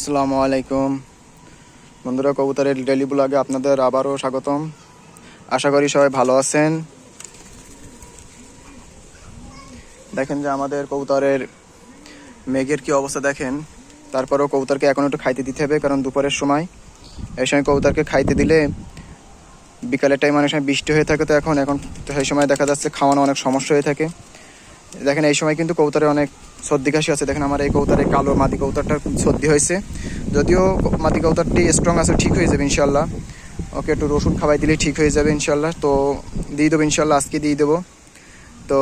আসসালামু আলাইকুম। বন্ধুরা, কবুতরের ডেলি ব্লগে আপনাদের আবারও স্বাগতম। আশা করি সবাই ভালো আছেন। দেখেন যে আমাদের কবুতরের মেঘের কি অবস্থা দেখেন। তারপরেও কবুতরকে এখন একটু খাইতে দিতে হবে, কারণ দুপুরের সময়। এই সময় কবুতরকে খাইতে দিলে বিকালের টাইম অনেক সময় বৃষ্টি হয়ে থাকে তো এখন এখন সেই সময় দেখা যাচ্ছে খাওয়ানো অনেক সমস্যা হয়ে থাকে। দেখেন এই সময় কিন্তু কবুতরে অনেক সর্দি কাশি আছে, দেখেন আমার এই কবুতরে কালো মাদি কবুতরটা খুব সর্দি হয়েছে। যদিও মাদি কবুতরটি স্ট্রং আছে, ঠিক হয়ে যাবে ইনশাল্লাহ ওকে, একটু রসুন খাওয়াই দিলেই ঠিক হয়ে যাবে ইনশাল্লাহ তো দিয়ে দেবো ইনশাল্লাহ আজকে দিয়ে দেবো। তো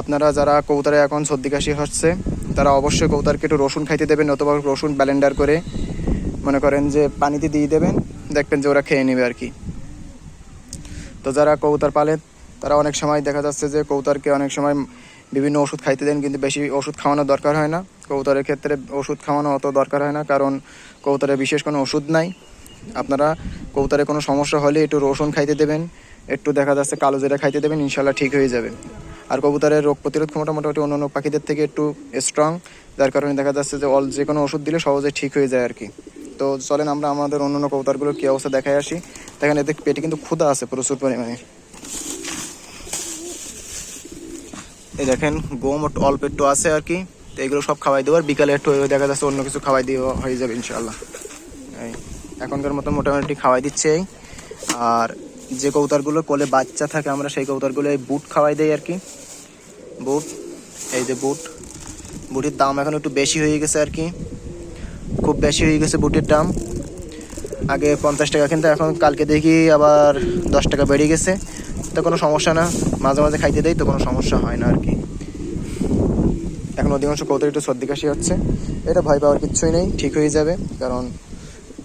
আপনারা যারা কৌতারে এখন সর্দি কাশি হচ্ছে, তারা অবশ্যই কৌতারকে একটু রসুন খাইতে দেবেন, অথবা রসুন ব্যালেন্ডার করে মনে করেন যে পানিতে দিয়ে দেবেন, দেখবেন যে ওরা খেয়ে নেবে আর কি। তো যারা কৌতার পালেন তারা অনেক সময় দেখা যাচ্ছে যে কৌতারকে অনেক সময় বিভিন্ন ওষুধ খাইতে দেন, কিন্তু বেশি ওষুধ খাওয়ানোর দরকার হয় না। কবুতরের ক্ষেত্রে ওষুধ খাওয়ানো অত দরকার হয় না, কারণ কবুতরের বিশেষ কোনো ওষুধ নাই। আপনারা কবুতরের কোনো সমস্যা হলে একটু রসুন খাইতে দেবেন, একটু দেখা যাচ্ছে কালো জিরা খাইতে দেবেন ইনশাল্লাহ ঠিক হয়ে যাবে। আর কবুতরের রোগ প্রতিরোধ ক্ষমতা মোটামুটি অন্য অন্য পাখিদের থেকে একটু স্ট্রং যার কারণে দেখা যাচ্ছে যে অল যে কোনো ওষুধ দিলে সহজে ঠিক হয়ে যায় আর কি। তো চলেন আমরা আমাদের অন্য অন্য কবুতরগুলোর কী অবস্থা দেখায় আসি। দেখেন এদের পেটে কিন্তু ক্ষুধা আছে প্রচুর পরিমাণে। এই দেখেন গম অল্প একটু আছে আর কি। তো এগুলো সব খাওয়াই দেবো, আর বিকালে একটু দেখা যাচ্ছে অন্য কিছু খাওয়াই দিয়ে হয়ে যাবে ইনশাল্লাহ এই এখনকার মতো মোটামুটি খাওয়াই দিচ্ছে এই। আর যে কৌতারগুলো কোলে বাচ্চা থাকে, আমরা সেই কৌতারগুলো এই বুট খাওয়াই দেই আর কি। বুট, এই যে বুট। বুটের দাম এখন একটু বেশি হয়ে গেছে আর কি। খুব বেশি হয়ে গেছে বুটের দাম। আগে পঞ্চাশ টাকা কিন্তু এখন কালকে দেখি আবার দশ টাকা বেড়ে গেছে। তো কোনো সমস্যা না। মাঝে মাঝে খাইতে দেয় তো কোনো সমস্যা হয় না আর কি। এখন অধিকাংশ কৌতুক একটু সর্দি কাশি হচ্ছে। এটা ভয় পাওয়ার কিচ্ছুই নেই, ঠিক হয়ে যাবে। কারণ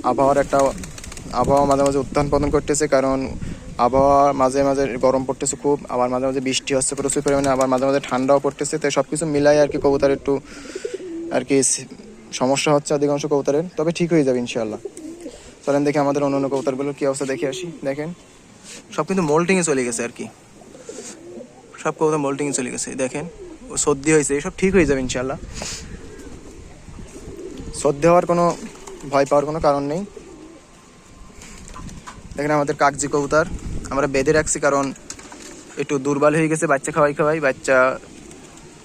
আবহাওয়ার একটা আবহাওয়া মাঝে মাঝে উত্থান পতন করতেছে। কারণ আবহাওয়া মাঝে মাঝে গরম পড়তেছে খুব, আবার মাঝে মাঝে বৃষ্টি হচ্ছে প্রচুর পরিমাণে, আবার মাঝে মাঝে ঠান্ডাও পড়তেছে। তো সব কিছু মিলাই আর কি কবুতর একটু আর কি সমস্যা হচ্ছে অধিকাংশ কবুতরের। তবে ঠিক হয়ে যাবে ইনশাল্লাহ চলেন দেখি আমাদের অন্য অন্য কবুতরগুলোর কী অবস্থা, দেখে আসি। দেখেন। সব কিন্তু মোল্টিংয়ে চলে গেছে আর কি। সব কবুতর মোল্টিংয়ে চলে গেছে, দেখেন। ও সর্দি হয়েছে সব ঠিক হয়ে যাবে ইনশাল্লাহ সর্দি হওয়ার কোনো ভয় পাওয়ার কোনো কারণ নেই। দেখেন আমাদের কাগজি কবুতর, আমরা বেঁধে রাখছি কারণ একটু দুর্বল হয়ে গেছে বাচ্চা খাওয়াই খাওয়াই, বাচ্চা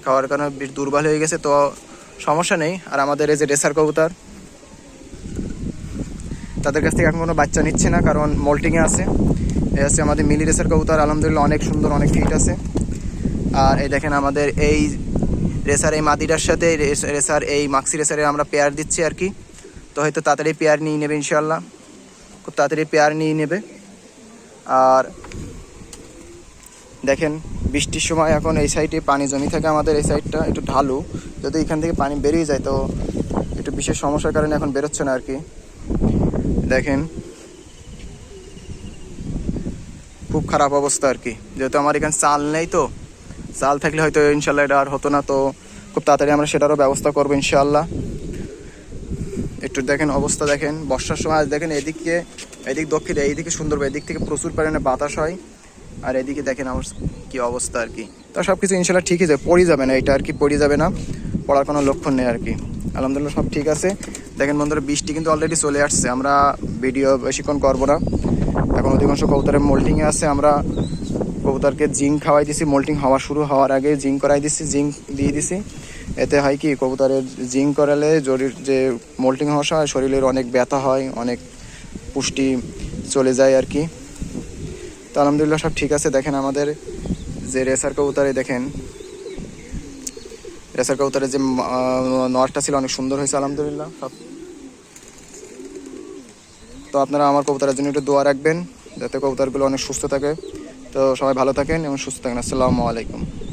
খাওয়ার কারণে বেশ দুর্বল হয়ে গেছে, তো সমস্যা নেই। আর আমাদের এই যে রেসার কবুতর, তাদের কাছ থেকে এখন কোনো বাচ্চা নিচ্ছে না কারণ মোল্টিংয়ে আছে। এই হচ্ছে আমাদের মিলি রেসার কবুতর, আলহামদুলিল্লাহ অনেক সুন্দর, অনেক ফিট আছে। আর এই দেখেন আমাদের এই রেসার, এই মাদিটার সাথে রেস- রেসার, এই মাক্সি রেসারের আমরা পেয়ার দিচ্ছি আর কি। তো হয়তো তাড়াতাড়ি পেয়ার নিয়ে নেবে ইনশাল্লাহ খুব তাড়াতাড়ি পেয়ার নিয়ে নেবে। আর দেখেন বৃষ্টির সময় এখন এই সাইডে পানি জমি থাকে আমাদের, এই সাইডটা একটু ঢালু। যদি এখান থেকে পানি বেরিয়ে যায় তো একটু বিশেষ সমস্যার কারণে এখন বেরোচ্ছে না আর কি। দেখেন খুব খারাপ অবস্থা আর কি। যেহেতু আমার এখানে চাল নেই তো, চাল থাকলে হয়তো ইনশাল্লাহ এটা আর হতো না, তো খুব তাড়াতাড়ি আমরা সেটারও ব্যবস্থা করব ইনশাল্লাহ। একটু দেখেন অবস্থা দেখেন, বর্ষার সময় দেখেন এদিকে, এদিক দক্ষিণে, এইদিকে সুন্দর, এদিক থেকে প্রচুর পরিমাণে বাতাস হয়। আর এদিকে দেখেন আমার কি অবস্থা আর কি। তো সব কিছু ইনশাল্লাহ ঠিকই যাবে, পড়ে যাবে না, এটা আর কি পড়ে যাবে না, পড়ার কোনো লক্ষণ নেই আর কি। আলহামদুলিল্লাহ সব ঠিক আছে। দেখেন বন্ধুরা, বৃষ্টি কিন্তু অলরেডি চলে আসছে, আমরা ভিডিও বেশিক্ষণ করব না। এখন অধিকাংশ কবুতরের মোল্টিংয়ে আছে। আমরা কবুতরকে জিঙ্ক খাওয়াই দিছি। মোল্টিং হওয়া শুরু হওয়ার আগে জিঙ্ক করাই দিছি, জিঙ্ক দিয়ে দিছি। এতে হয় কি, কবুতরের জিঙ্ক করালে শরীর যে মোল্টিং হওয়ার সময় শরীরের অনেক ব্যথা হয়, অনেক পুষ্টি চলে যায় আর কি। তো আলহামদুলিল্লাহ সব ঠিক আছে। দেখেন আমাদের যে রেসার কবুতরে দেখেন। রেসার কবুতরের যে নরটা ছিল অনেক সুন্দর হয়েছে, আলহামদুলিল্লাহ। সব তো আপনারা আমার কবুতরের জন্য একটু দোয়া রাখবেন, যাতে কবুতরগুলো অনেক সুস্থ থাকে। তো সবাই ভালো থাকেন এবং সুস্থ থাকেন। আসসালামু আলাইকুম।